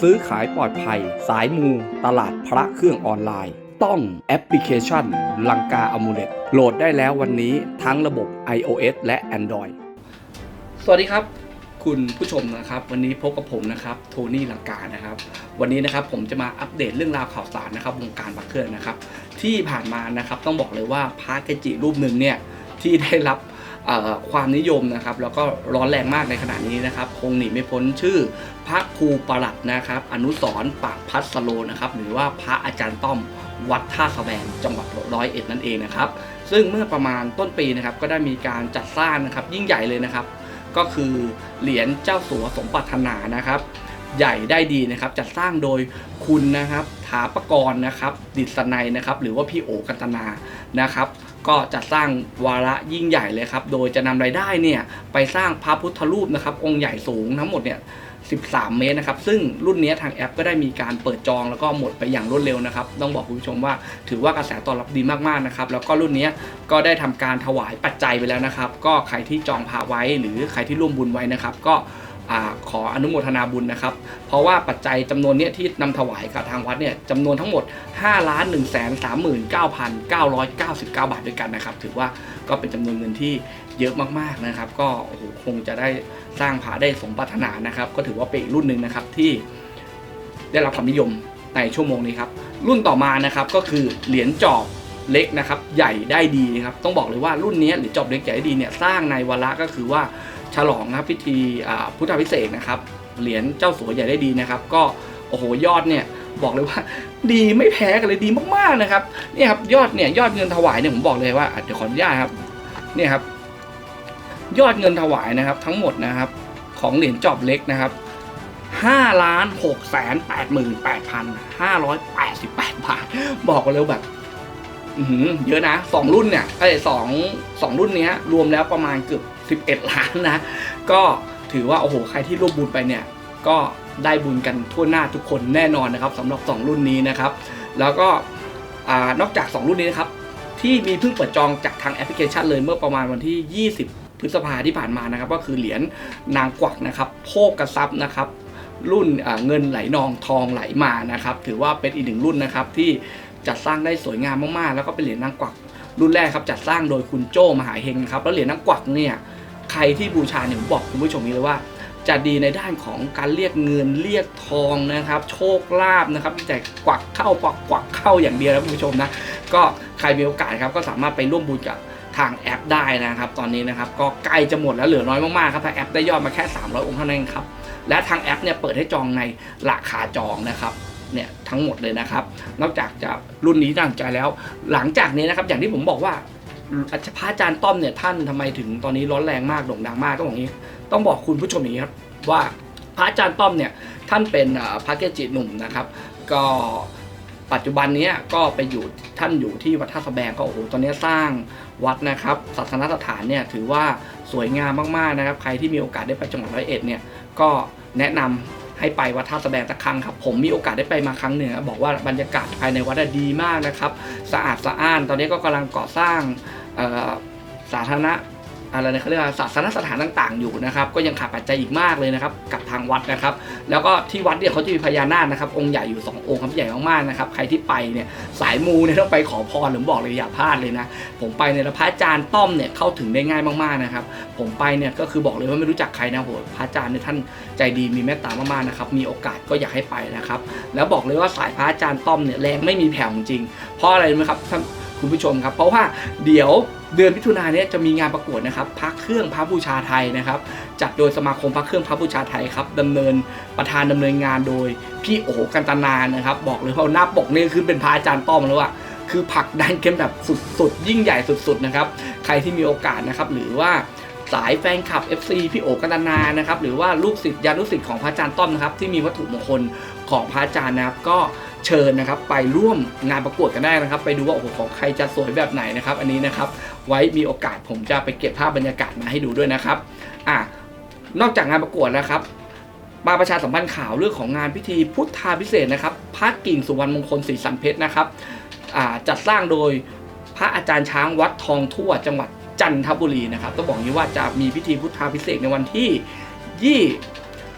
ซื้อขายปลอดภัย สายมู ตลาดพระเครื่องออนไลน์ ต้องแอปพลิเคชัน ลังกาอมูเลตโหลดได้แล้ววันนี้ทั้งระบบ iOS และ Android สวัสดีครับ คุณผู้ชมนะครับ วันนี้พบกับผมนะครับโทนี่ลังกานะครับ วันนี้นะครับผมจะมาอัปเดตเรื่องราวข่าวสารนะครับวงการบักเครื่องนะครับ ที่ผ่านมานะครับต้องบอกเลยว่าพระเกจิรูปหนึ่งเนี่ยที่ได้รับ ความนิยมนะครับแล้วก็ร้อนแรงมากในขณะนี้นะครับคงหนีไม่พ้นชื่อ พระครูประหลัดนะครับ อนุสรปากพัสโลนะครับหรือว่าพระอาจารย์ต้อมวัดท่าสะแบงจังหวัดร้อยเอ็ดนั่นเองนะครับซึ่งเมื่อประมาณต้นปีนะครับก็ได้มีการจัดสร้างนะครับยิ่งใหญ่เลยนะครับ ก็คือเหรียญเจ้าสัวสมปรารถนานะครับใหญ่ได้ดีนะครับจัดสร้างโดยคุณนะครับถาปกรณ์นะครับ ดิษนัยนะครับ หรือว่าพี่โอกันตนานะครับ ก็จัดสร้างวาระยิ่งใหญ่เลยครับ โดยจะนำรายได้เนี่ยไปสร้างพระพุทธรูปนะครับ องค์ใหญ่สูงทั้งหมดเนี่ย13 เมตรนะครับ ซึ่งรุ่นนี้ทางแอปก็ได้มีการเปิดจองแล้วก็หมดไปอย่างรวดเร็วนะครับ ต้องบอกคุณผู้ชมว่าถือว่ากระแสตอบรับดีมากๆนะครับ แล้วก็รุ่นนี้ก็ได้ทำการถวายปัจจัยไปแล้วนะครับ ก็ใครที่จองพาไว้หรือใครที่ร่วมบุญไว้นะครับ ก็ อขออนุโมทนาบุญนะครับ เพราะว่าปัจจัยจำนวนเนี้ยที่นำถวายกับทางวัดเนี่ยจำนวนทั้งหมด5ล้าน1 3 9 9 9 9 บาทด้วยกันนะครับ ถือว่าก็เป็นจำนวนเงินที่เยอะมากๆนะครับ ก็โอ้โหคงจะได้สร้างผาได้สมปรารถนานะครับ ก็ถือว่าเป็นอีกรุ่นหนึ่งนะครับที่ได้รับความนิยมในชั่วโมงนี้ครับรุ่นต่อมานะครับก็คือเหรียญจอบเล็กนะครับใหญ่ได้ดีนะครับต้องบอกเลยว่ารุ่นนี้เหรียญจอบเล็กใหญ่ได้ดีเนี่ยสร้างในวาระก็คือว่า ฉลองนะครับพิธีพุทธพิเศษนะครับเหรียญเจ้าสัวใหญ่ได้ดีนะครับ ก็โอ้โหยอดเนี่ยบอกเลยว่าดีไม่แพ้กันเลยดีมากๆนะครับนี่ครับยอดเนี่ยยอดเงินถวายเนี่ยผมบอกเลยว่าเดี๋ยวขออนุญาตครับเนี่ยครับ ยอดเงินถวายนะครับ ทั้งหมดนะครับ ของเหรียญจอบเล็กนะครับ5ล้าน6แสน8หมื่น8พัน588บาท บอกกันเลยว่าแบบอื้อหือเยอะนะสองรุ่นเนี่ยไอ้สองสองรุ่นเนี้ย รวมแล้วประมาณเกือบ 11 ล้านนะ ก็ถือว่าโอ้โหใครที่ร่วมบุญไปเนี่ย ก็ได้บุญกันทั่วหน้าทุกคนแน่นอนนะครับสำหรับ 2 รุ่นนี้นะครับ แล้วก็นอกจาก 2 รุ่นนี้นะครับ ที่มีเพิ่งเปิดจองจากทางแอปพลิเคชันเลยเมื่อประมาณวันที่ 20 พฤษภาที่ผ่านมานะครับ ก็คือเหรียญนางกวักนะครับโภกกระซับนะครับรุ่นเงินไหลนองทองไหลมานะครับ ถือว่าเป็นอีกหนึ่งรุ่นนะครับที่จัดสร้างได้สวยงามมากๆ แล้วก็เป็นเหรียญนางกวักรุ่นแรกครับจัดสร้างโดยคุณโจ้มหาเฮงครับแล้วเหรียญนางกวักเนี่ย ใครที่บูชาเนี่ยผมบอกคุณผู้ชมนี้เลยว่า จะดีในด้านของการเรียกเงินเรียกทองนะครับ โชคลาภนะครับแต่กวักเข้าปักกวักเข้าอย่างเดียวนะคุณผู้ชมนะก็ใครมีโอกาสครับก็สามารถไปร่วมบุญกับทางแอปได้นะครับตอนนี้นะครับก็ใกล้จะหมดแล้วเหลือน้อยมากๆครับทางแอปได้ยอดมาแค่ 300 องค์เท่านั้นครับและทางแอปเนี่ยเปิดให้จองในราคาจองนะครับเนี่ยทั้งหมดเลยนะครับ นอกจากจะรุ่นนี้น่าสนใจแล้ว หลังจากนี้นะครับอย่างที่ผมบอกว่า พระอาจารย์ต้อมเนี่ยท่านทำไมถึงตอนนี้ร้อนแรงมากโด่งดังมากต้องบอกงนี้ ต้องบอกคุณผู้ชมอย่างนี้ครับว่าพระอาจารย์ต้อมเนี่ยท่านเป็นพระเกจิหนุ่มนะครับ ก็ปัจจุบันนี้ก็ไปอยู่ท่านอยู่ที่วัดท่าสะแบงก็โอ้โหตอนนี้สร้างวัดนะครับศาสนสถานเนี่ยถือว่าสวยงามมากๆนะครับ ใครที่มีโอกาสได้ไปจังหวัดร้อยเอ็ดเนี่ยก็แนะนำให้ไปวัดท่าสะแบงสักครั้งครับผมมีโอกาสได้ไปมาครั้งหนึ่งบอกว่าบรรยากาศภายในวัดดีมากนะครับ สะอาดสะอ้านตอนนี้ก็กำลังก่อสร้าง สาธารณะอะไรนะเขาเรียกว่าศาสนสถานต่าง ๆ อยู่นะครับ ก็ยังขาดปัจจัยอีกมากเลยนะครับ กับทางวัดนะครับ แล้วก็ที่วัดเนี่ยเขาจะมีพญานาคนะครับองค์ใหญ่อยู่ 2 องค์ครับใหญ่มากๆนะครับ ใครที่ไปเนี่ยสายมูเนี่ยต้องไปขอพรหรือบอกเลยอย่าพลาดเลยนะ ผมไปเนี่ยพระอาจารย์ต้อมเนี่ยเข้าถึงได้ง่ายมากๆนะครับ ผมไปเนี่ยก็คือบอกเลยว่าไม่รู้จักใครนะโหพระอาจารย์เนี่ยท่านใจดีมีเมตตามากๆนะครับ มีโอกาสก็อยากให้ไปนะครับ แล้วบอกเลยว่าสายพระอาจารย์ต้อมเนี่ยแรงไม่มีแผ่วจริง เพราะอะไรรู้ไหมครับ คุณผู้ชมครับ เพราะว่าเดี๋ยวเดือนมิถุนายนเนี้จะมีงานประกวดนะครับพระเครื่องพระบูชาไทยนะครับจัดโดยสมาคมพระเครื่องพระบูชาไทยครับดำเนินประธานดำเนินงานโดยพี่โอกันตนานะครับ บอกเลยว่าหน้าปกนี่คือเป็นพระอาจารย์ต้อมแล้วอะคือผักดันกันแบบสุดๆยิ่งใหญ่สุดๆนะครับใครที่มีโอกาสนะครับหรือว่าสายแฟนคลับ FC พี่โอกันตนานะครับหรือว่าลูกศิษย์ยานุศิษย์ของพระอาจารย์ต้อมนะครับที่มีวัตถุมงคลของพระอาจารย์นะครับก็ เชิญนะครับไปร่วมงานประกวดกันได้นะครับ ไปดูว่าโอ้โหของใครจะสวยแบบไหนนะครับ อันนี้นะครับไว้มีโอกาสผมจะไปเก็บภาพบรรยากาศมาให้ดูด้วยนะครับอะนอกจากงานประกวดแล้วครับมาประชาสัมพันธ์ข่าวเรื่องของงานพิธีพุทธาพิเศษนะครับพระกิ่งสุวรรณมงคลศรีสันเพชรนะครับจัดสร้างโดยพระอาจารย์ช้างวัดทองทั่วจังหวัดจันทบุรีนะครับต้องบอกนี้ว่าจะมีพิธีพุทธาพิเศษในวันที่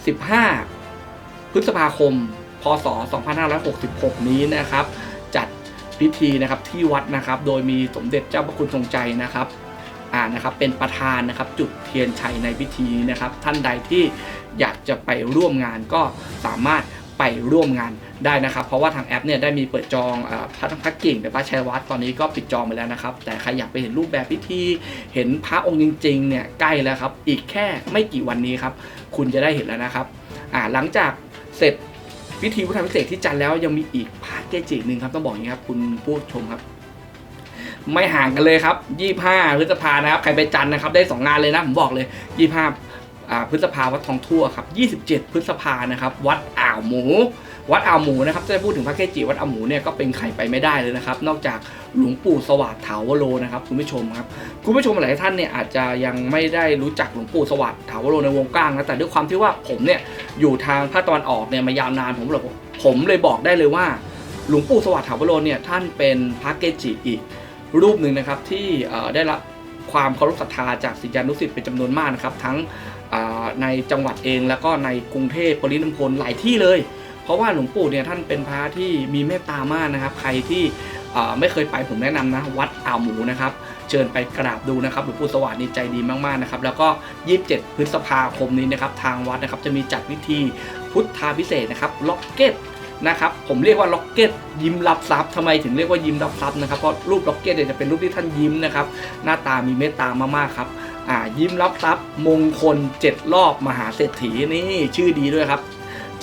25 พฤษภาคม พศ 2566 นี้นะครับ จัดพิธีนะครับที่วัดนะครับ โดยมีสมเด็จเจ้าพระคุณทรงใจนะครับอ่านะครับเป็นประธานนะครับจุดเทียนชัยในพิธีนะครับ ท่านใดที่อยากจะไปร่วมงานก็สามารถไปร่วมงานได้นะครับ เพราะว่าทางแอปเนี่ยได้มีเปิดจองอพระพระกิ่งหรือพระชัยวัดตอนนี้ก็ปิดจองไปแล้วนะครับ แต่ใครอยากไปเห็นรูปแบบพิธี เห็นพระองค์จริงๆเนี่ยใกล้แล้วครับ อีกแค่ไม่กี่วันนี้ครับ คุณจะได้เห็นแล้วนะครับอ่าหลังจากเสร็จ พิธีพุทธพิเศษที่จันแล้วยังมีอีกพระเกจิหนึ่งครับต้องบอกอย่างนี้ครับคุณผู้ชมครับไม่ห่างกันเลยครับ 25 พฤษภานะครับ ใครไปจันนะครับ ได้ 2 งานเลยนะ ผมบอกเลย 25อ่าพฤษภาวัดทองทั่วครับ 27 พฤษภานะครับ วัดอ่าวหมู วัดอ่าวหมูนะครับจะพูดถึงพระเกจิวัดอ่าวหมูเนี่ยก็เป็นใครไปไม่ได้เลยนะครับ นอกจากหลวงปู่สวัสดิ์ถาวโรนะครับคุณผู้ชมครับคุณผู้ชมหลายท่านเนี่ยอาจจะยังไม่ได้รู้จักหลวงปู่สวัสดิ์ถาวโรในวงกว้างนะแต่ด้วยความที่ว่าผมเนี่ยอยู่ทางภาคตะวันออกเนี่ยมายาวนานผมเลยผมเลยบอกได้เลยว่า หลวงปู่สวัสดิ์ถาวโรเนี่ยท่านเป็นพระเกจิอีกรูปหนึ่งนะครับที่ได้รับความเคารพศรัทธาจากศิษยานุศิษย์เป็นจำนวนมากนะครับทั้งในจังหวัดเองแล้วก็ในกรุงเทพปริมณฑลหลายที่เลย ราะว่าหลวงปู่เนี่ยท่านเป็นพระที่มีเมตตามากนะครับ ใครที่ไม่เคยไปผมแนะนำนะ วัดอ่าวหมูนะครับ เชิญไปกราบดูนะครับหลวงปู่สวัสดิ์นี่ใจดีมากๆนะครับ แล้วก็ 27 พฤษภาคมนี้นะครับ ทางวัดนะครับจะมีจัดพิธีพุทธาพิเศษนะครับล็อกเก็ตนะครับผมเรียกว่าล็อกเก็ตยิ้มรับทรัพย์ทำไมถึงเรียกว่ายิ้มรับทรัพย์นะครับเพราะรูปล็อกเก็ตเนี่ยจะเป็นรูปที่ท่านยิ้มนะครับหน้าตามีเมตตามากๆครับอ่ายิ้มรับทรัพย์มงคล 7 รอบมหาเศรษฐีนี่ชื่อดีด้วยครับ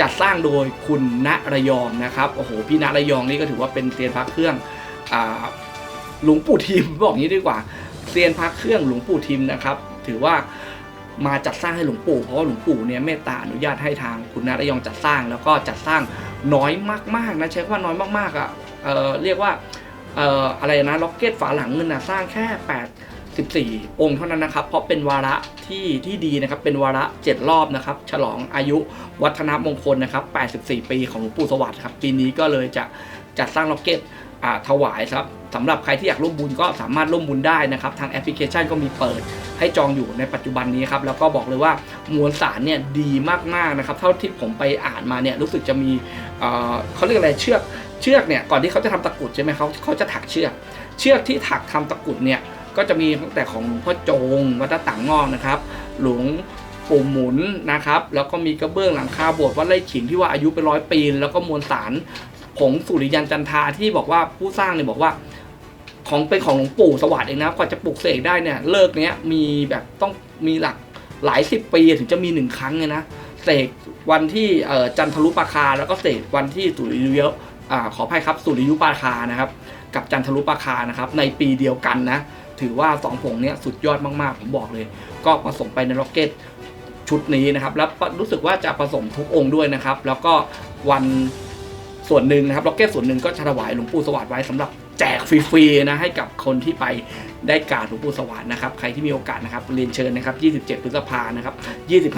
จัดสร้างโดยคุณณระยองนะครับโอ้โหพี่ณระยองนี่ก็ถือว่าเป็นเซียนพระเครื่องอหลวงปู่ทิมบอกงี้ดีกว่าเซียนพระเครื่องหลวงปู่ทิมนะครับ ถือว่ามาจัดสร้างให้หลวงปู่เพราะว่าหลวงปู่เนี่ยเมตตาอนุญาตให้ทางคุณณระยองจัดสร้างแล้วก็จัดสร้างน้อยมากๆนะใช้คำว่าน้อยมากๆอะเเรียกว่าอออะไรนะล็อกเก็ตฝาหลังเงินนะสร้างแค่ 84องค์เท่านั้นนะครับ เพราะเป็นวาระที่ที่ดีนะครับ เป็นวาระ 7 รอบนะครับ ฉลองอายุวัฒนมงคลนะครับ 84 ปีของหลวงปู่สวัสดิ์ครับ ปีนี้ก็เลยจะจัดสร้างล็อกเก็ตถวายครับสำหรับใครที่อยากร่วมบุญก็สามารถร่วมบุญได้นะครับ ทางแอปพลิเคชันก็มีเปิดให้จองอยู่ในปัจจุบันนี้ครับ แล้วก็บอกเลยว่ามวลสารเนี่ยดีมากๆนะครับ เท่าที่ผมไปอ่านมาเนี่ยรู้สึกจะมีเเขาเรียกอะไรเชือกเชือกเนี่ยก่อนที่เขาจะทำตะกรุดใช่ไหมเขาเขาจะถักเชือก เชือกที่ถักทำตะกรุดเนี่ย ก็จะมีตั้งแต่ของหลวงพ่อจงวัดตะต่างงอกนะครับ หลวงปู่หมุนนะครับ แล้วก็มีกระเบื้องหลังคาโบสถ์วัดไร่ขิงที่ว่าอายุเป็นร้อยปี แล้วก็มวลสารผงสุริยันจันทาที่บอกว่าผู้สร้างเนี่ยบอกว่าของเป็นของหลวงปู่สวัสดิ์เองนะกว่าจะปลุกเสกได้เนี่ยเลิกเนี้ยมีแบบต้องมีหลักหลายสิบปีถึงจะมีหนึ่งครั้งเลยนะเสกวันที่เอ่อจันทรุปราคา แล้วก็เสกวันที่สุริยุอ่าขออภัยครับสุริยุปราคานะครับ กับจันทรุปราคานะครับ ในปีเดียวกันนะ ถือว่าสองผงเนี้ยสุดยอดมากๆ ผมบอกเลย ก็ผสมไปในล็อกเก็ตชุดนี้นะครับ แล้วรู้สึกว่าจะผสมทุกองค์ด้วยนะครับ แล้วก็วันส่วนหนึ่งนะครับล็อกเก็ตส่วนหนึ่งก็จะถวายหลวงปู่สวัสดิ์ไว้สำหรับ แจกฟรีๆนะให้กับคนที่ไปได้กาบหลวงปู่สวัสด์นะครับ ใครที่มีโอกาสนะครับเรียนเชิญนะครับ 27 พฤษภานะครับ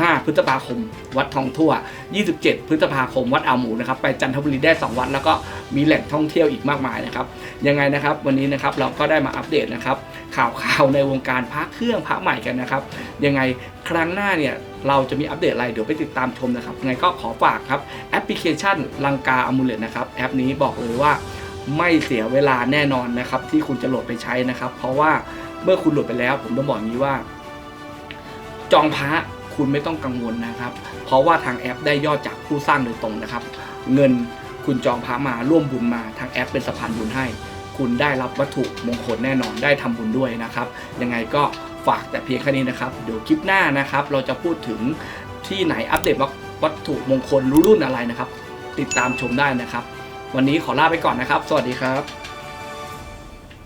25 พฤษภาคม วัดทองทั่ว 27 พฤษภาคม วัดอ่าวหมูนะครับ ไปจันทบุรีได้ 2 วัด แล้วก็มีแหล่งท่องเที่ยวอีกมากมายนะครับ ยังไงนะครับ วันนี้นะครับเราก็ได้มาอัปเดตนะครับ ข่าวข่าวในวงการพระเครื่องพระใหม่กันนะครับ ยังไงครั้งหน้าเนี่ยเราจะมีอัปเดตอะไรเดี๋ยวไปติดตามชมนะครับยังไงก็ขอฝากครับแอปพลิเคชันลังกาอมูเลตนะครับแอปนี้บอกเลยว่า ไม่เสียเวลาแน่นอนนะครับ ที่คุณจะโหลดไปใช้นะครับ เพราะว่าเมื่อคุณโหลดไปแล้ว ผมต้องบอกอย่างนี้ว่า จองพระคุณไม่ต้องกังวลนะครับ เพราะว่าทางแอปได้ยอดจากผู้สร้างโดยตรงนะครับ เงินคุณจองพระมาร่วมบุญมาทางแอปเป็นสะพานบุญให้ คุณได้รับวัตถุมงคลแน่นอนได้ทำบุญด้วยนะครับ ยังไงก็ฝากแต่เพียงแค่นี้นะครับ เดี๋ยวคลิปหน้านะครับ เราจะพูดถึงที่ไหนอัปเดตวัตถุมงคลรู้รุ่นอะไรนะครับ ติดตามชมได้นะครับ วันนี้ขอลาไปก่อนนะครับ สวัสดีครับ